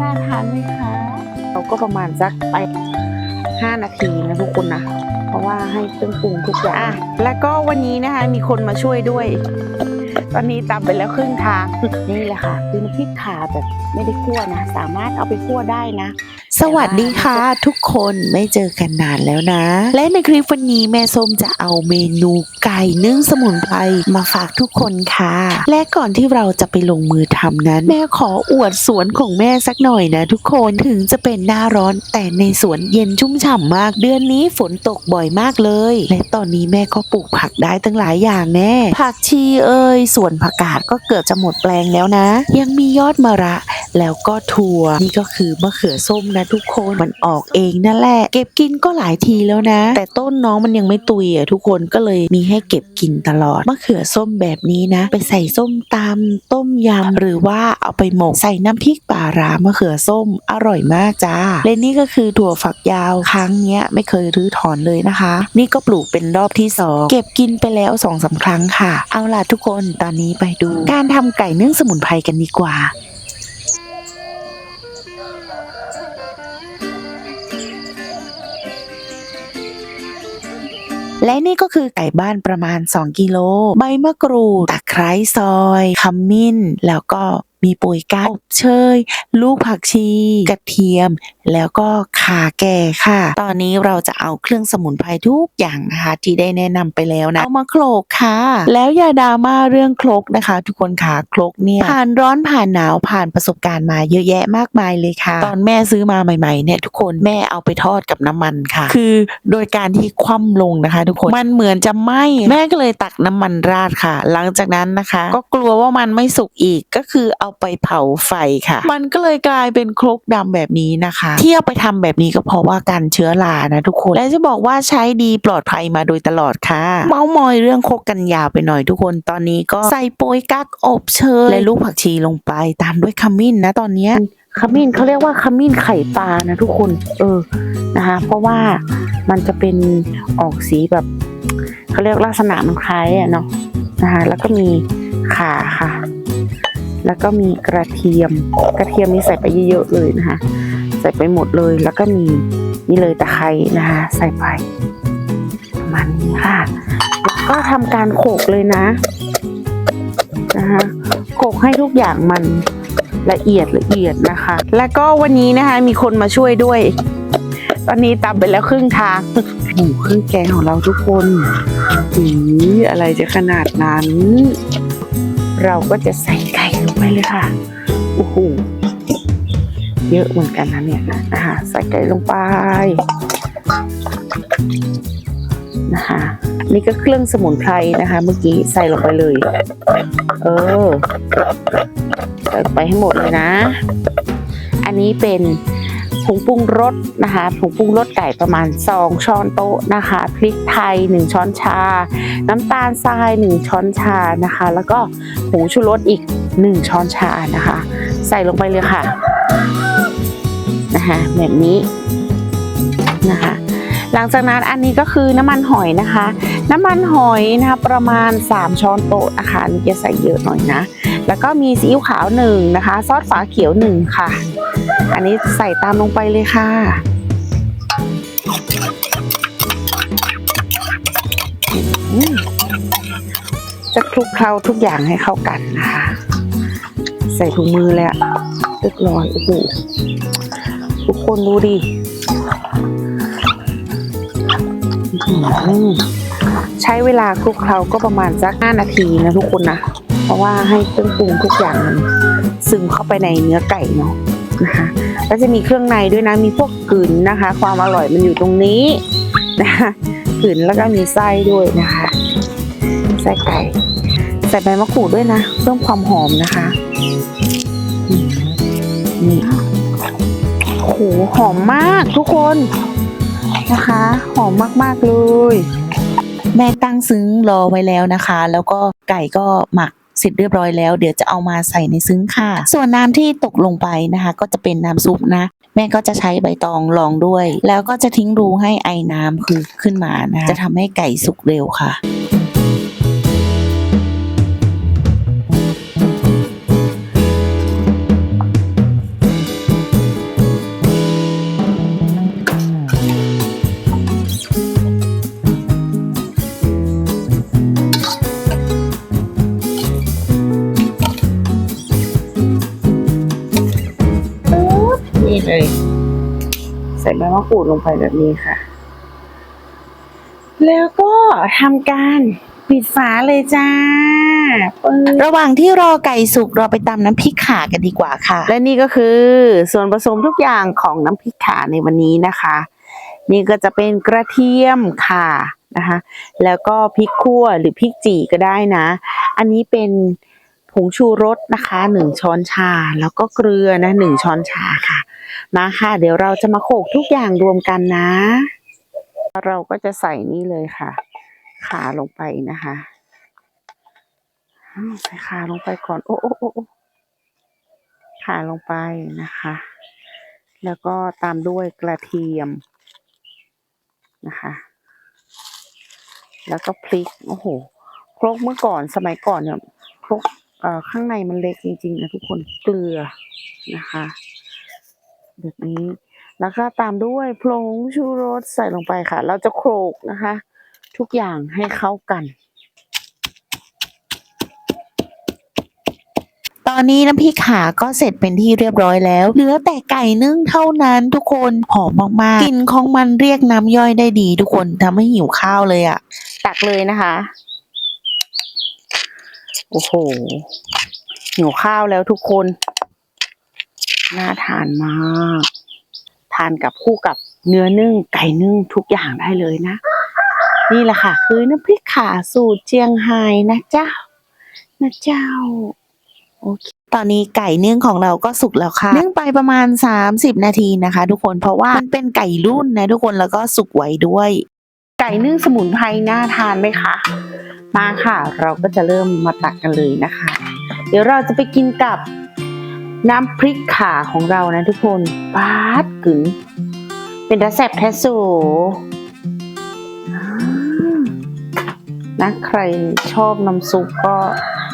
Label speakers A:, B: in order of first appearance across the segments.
A: น่าทานไหมคะ เราก็ประมาณสักไปห้านาทีนะทุกคนนะ เพราะว่าให้เครื่องปรุงทุกอย่างอะแล้วก็วันนี้นะคะมีคนมาช่วยด้วย ตอนนี้ตามไปแล้วครึ่งทางนี่แหละค่ะคือน้ำพริกขาแบบไม่ได้คั่วนะ สามารถเอาไปคั่วได้นะ
B: สวัสดีค่ะ ทุกคนไม่เจอกันนานแล้วนะ และในคลิปวันนี้แม่ส้มจะเอาเมนูไก่นึ่งสมุนไพรมาฝากทุกคนค่ะ และก่อนที่เราจะไปลงมือทำนั้น แม่ขออวดสวนของแม่สักหน่อยนะ ทุกคนถึงจะเป็นหน้าร้อนแต่ในสวนเย็นชุ่มฉ่ำมาก เดือนนี้ฝนตกบ่อยมากเลย และตอนนี้แม่ก็ปลูกผักได้ตั้งหลายอย่างแน่ผักชีเอ่ยส่วนผักกาดก็เกือบจะหมดแปลงแล้วนะ ยังมียอดมะระแล้วก็ถั่วนี่ก็คือมะเขือส้มนะทุกคนมันออกเองนั่นแหละ เก็บกินก็หลายทีแล้วนะ แต่ต้นน้องมันยังไม่ตุยอะทุกคนก็เลยมีให้เก็บกินตลอดมะเขือส้มแบบนี้นะ ไปใส่ส้มตำต้มยำหรือว่าเอาไปหมกใส่น้ำพริกปลาร้ามะเขือส้มอร่อยมากจ้าและนี่ก็คือถั่วฝักยาวครั้งเนี้ยไม่เคยรื้อถอนเลยนะคะ นี่ก็ปลูกเป็นรอบที่สองเก็บกินไปแล้วสองสามครั้งค่ะ เอาล่ะทุกคนตอนนี้ไปดู การทำไก่นึ่งสมุนไพรกันดีกว่า และนี่ก็คือไก่บ้านประมาณ 2 กิโล ใบมะกรูดตะไคร้ซอยขมิ้น แล้วก็ มีปุ๋ยก้าอบเชย ลูกผักชี กระเทียม แล้วก็ข่าแก่ค่ะ ตอนนี้เราจะเอาเครื่องสมุนไพรทุกอย่างนะคะ ที่ได้แนะนำไปแล้วนะ เอามาโขลกค่ะ แล้วอย่าดราม่าเรื่องโคลกนะคะ ทุกคนค่ะโคลกเนี่ยผ่านร้อนผ่านหนาวผ่านประสบการณ์มาเยอะแยะมากมายเลยค่ะ ตอนแม่ซื้อมาใหม่ๆเนี่ยทุกคนแม่เอาไปทอดกับน้ำมันค่ะ คือโดยการที่คว่ำลงนะคะ ทุกคนมันเหมือนจะไหม้แม่ก็เลยตักน้ำมันราดค่ะ หลังจากนั้นนะคะ ก็กลัวว่ามันไม่สุกอีกก็คือเอาไปเผาไฟค่ะ มันก็เลยกลายเป็นครกดำแบบนี้นะคะ ที่เอาไปทำแบบนี้ก็เพราะว่าการเชื้อรานะทุกคน และจะบอกว่าใช้ดีปลอดภัยมาโดยตลอดค่ะ เมาส์มอยเรื่องครกกันยาวไปหน่อยทุกคน ตอนนี้ก็ใส่โปยกักอบเชยและลูกผักชีลงไปตามด้วยขมิ้นนะตอนเนี้ย
A: ขมิ้นเขาเรียกว่าขมิ้นไข่ปลานะทุกคน เออนะคะเพราะว่ามันจะเป็นออกสีแบบเขาเรียกลักษณะมันคล้ายอะเนาะนะคะแล้วก็มีข่าค่ะ แล้วก็มีกระเทียม กระเทียมนี่ใส่ไปเยอะๆเลยนะคะ ใส่ไปหมดเลย แล้วก็มีนี่เลยตะไคร้นะคะ ใส่ไปประมาณนี้ค่ะ แล้วก็ทำการโขกเลยนะนะคะโขกให้ทุกอย่างมันละเอียดละเอียดนะคะ แล้วก็วันนี้นะคะมีคนมาช่วยด้วย ตอนนี้ตามไปแล้วครึ่งทางโอ้โหเครื่องแกงของเราทุกคนหืออะไรจะขนาดนั้น เราก็จะใส่ไก่ลง ไปเลยค่ะ โอ้โห เยอะเหมือนกันนะเนี่ยนะคะใส่ไก่ลงไป นะคะ นี่ก็เครื่องสมุนไพรนะคะ เมื่อกี้ใส่ลงไปเลย เออใส่ไปให้หมดเลยนะ อันนี้เป็นผงปรุงรสนะคะผงปรุงรสไก่ประมาณ 2 ช้อนโต๊ะนะคะ พริกไทย 1 ช้อนชา น้ำตาลทราย 1 ช้อนชานะคะ แล้วก็ผงชูรสอีก 1 ช้อนชานะคะ ใส่ลงไปเลยค่ะนะคะแบบนี้นะคะ หลังจากนั้นอันนี้ก็คือน้ำมันหอยนะคะ น้ำมันหอยนะคะประมาณ 3 ช้อนโต๊ะนะคะนี่จะใส่เยอะหน่อยนะ แล้วก็มีซีอิ๊วขาวหนึ่งนะคะซอสฝาเขียวหนึ่งค่ะ อันนี้ใส่ตามลงไปเลยค่ะจะคลุกเคล้าทุกอย่างให้เข้ากันนะคะ ส่ถุงมือแล้วเรียบร้อยโอ้โหทุกคนดูดิใช้เวลาคลุกเคล้าก็ประมาณสัก 5 นาทีนะทุกคนนะ เพราะว่าให้เครื่องปรุงทุกอย่างมันซึมเข้าไปในเนื้อไก่เนาะนะคะแล้วจะมีเครื่องในด้วยนะ มีพวกกลืนนะคะ ความอร่อยมันอยู่ตรงนี้นะคะกลืนแล้วก็มีไส้ด้วยนะคะ ไส้ไก่ ใส่ใบมะกรูดด้วยนะ เพิ่มความหอมนะคะนี่โหหอมมากทุกคนนะคะ หอมมากๆเลย
B: แม่ตั้งซึ้งรอไว้แล้วนะคะ แล้วก็ไก่ก็หมักเสร็จเรียบร้อยแล้ว เดี๋ยวจะเอามาใส่ในซึ้งค่ะ ส่วนน้ำที่ตกลงไปนะคะ ก็จะเป็นน้ำซุปนะ แม่ก็จะใช้ใบตองรองด้วย แล้วก็จะทิ้งรูให้ไอ้น้ำคือขึ้นมานะ จะทำให้ไก่สุกเร็วค่ะ
A: เลย ใส่ใบมะกรูดลงไปแบบนี้ค่ะ แล้วก็ทำการปิดฝาเลยจ้า
B: ระหว่างที่รอไก่สุกเราไปตำน้ำพริกข่ากันดีกว่าค่ะ
A: และนี่ก็คือส่วนผสมทุกอย่างของน้ำพริกข่าในวันนี้นะคะ นี่ก็จะเป็นกระเทียมข่านะคะ แล้วก็พริกขั่วหรือพริกจี่ก็ได้นะ อันนี้เป็นผงชูรสนะคะหนึ่งช้อนชา แล้วก็เกลือนะหนึ่งช้อนชาค่ะ มาค่ะ เดี๋ยวเราจะมาโขลกทุกอย่างรวมกันนะ เราก็จะใส่นี่เลยค่ะ ขาลงไปนะคะใส่ขาลงไปก่อน โอ้โอ้โอ้ขาลงไปนะคะ แล้วก็ตามด้วยกระเทียมนะคะ แล้วก็พริก โอ้โห ครกเมื่อก่อนสมัยก่อนเนี่ย ครกข้างในมันเล็กจริงๆนะทุกคน เกลือนะคะ แบบนี้ แล้วก็ตามด้วยผงชูรสใส่ลงไปค่ะ เราจะโขลกนะคะ ทุกอย่างให้เข้ากัน
B: ตอนนี้น้ำพริกขาก็เสร็จเป็นที่เรียบร้อยแล้ว เหลือแต่ไก่นึ่งเท่านั้นทุกคนหอมมากๆกลิ่นของมันเรียกน้ำย่อยได้ดี ทุกคนทำให้หิวข้าวเลยอะ่ะ
A: ตักเลยนะคะ โอ้โหหิวข้าวแล้วทุกคน น่าทานมาก ทานกับคู่กับเนื้อนึ่งไก่นึ่งทุกอย่างได้เลยนะ นี่แหละค่ะ คือน้ำพริกข่าสูตรเจียงไฮ้นะเจ้านะเจ้าโอเค
B: ตอนนี้ไก่นึ่งของเราก็สุกแล้วค่ะนึ่งไปประมาณ 30 นาทีนะคะ ทุกคนเพราะว่ามันเป็นไก่รุ่นนะทุกคนแล้วก็สุกไวด้วย
A: ไก่นึ่งสมุนไพรน่าทานไหมคะ มาค่ะ เราก็จะเริ่มมาตักกันเลยนะคะ เดี๋ยวเราจะไปกินกับ น้ำพริกขาของเรานะทุกคนปาดกึ๋นเป็นระแซบแทสโซอ่านะใครชอบน้ำซุปก็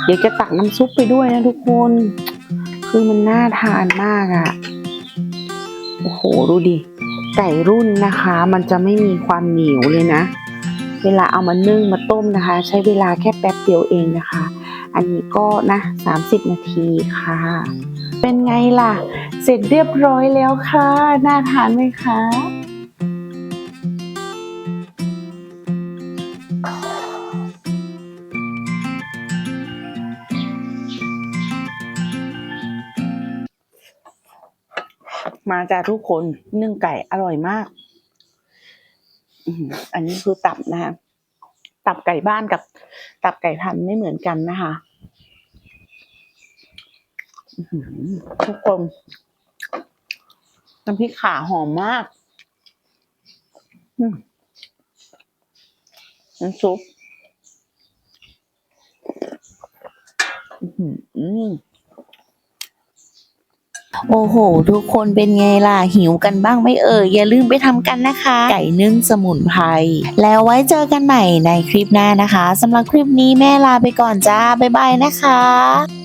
A: เดี๋ยวจะตักน้ำซุปไปด้วยนะทุกคน คือมันน่าทานมากอะ่ะ โอ้โห ดูดิ ไก่รุ่นนะคะ มันจะไม่มีความเหนียวเลยนะ เวลาเอามานึ่งมาต้มนะคะ ใช้เวลาแค่แป๊บเดียวเองนะคะ อันนี้ก็นะ 30 นาทีค่ะ เป็นไงล่ะ เสร็จเรียบร้อยแล้วค่ะ น่าทานไหมคะมาจากทุกคนนึ่งไก่อร่อยมาก อันนี้คือตับนะคะ ตับไก่บ้านกับตับไก่พันไม่เหมือนกันนะคะ ทุกคนน้ำพริกขาหอมมากน้ำซุป
B: โอ้โห ทุกคนเป็นไงล่ะ หิวกันบ้างไหม่เอ่ยอย่าลืมไปทำกันนะคะ ไก่นึ่งสมุนไพรแล้วไว้เจอกันใหม่ในคลิปหน้านะคะสำหรับคลิปนี้แม่ลาไปก่อนจ้า บ๊ายบายนะคะ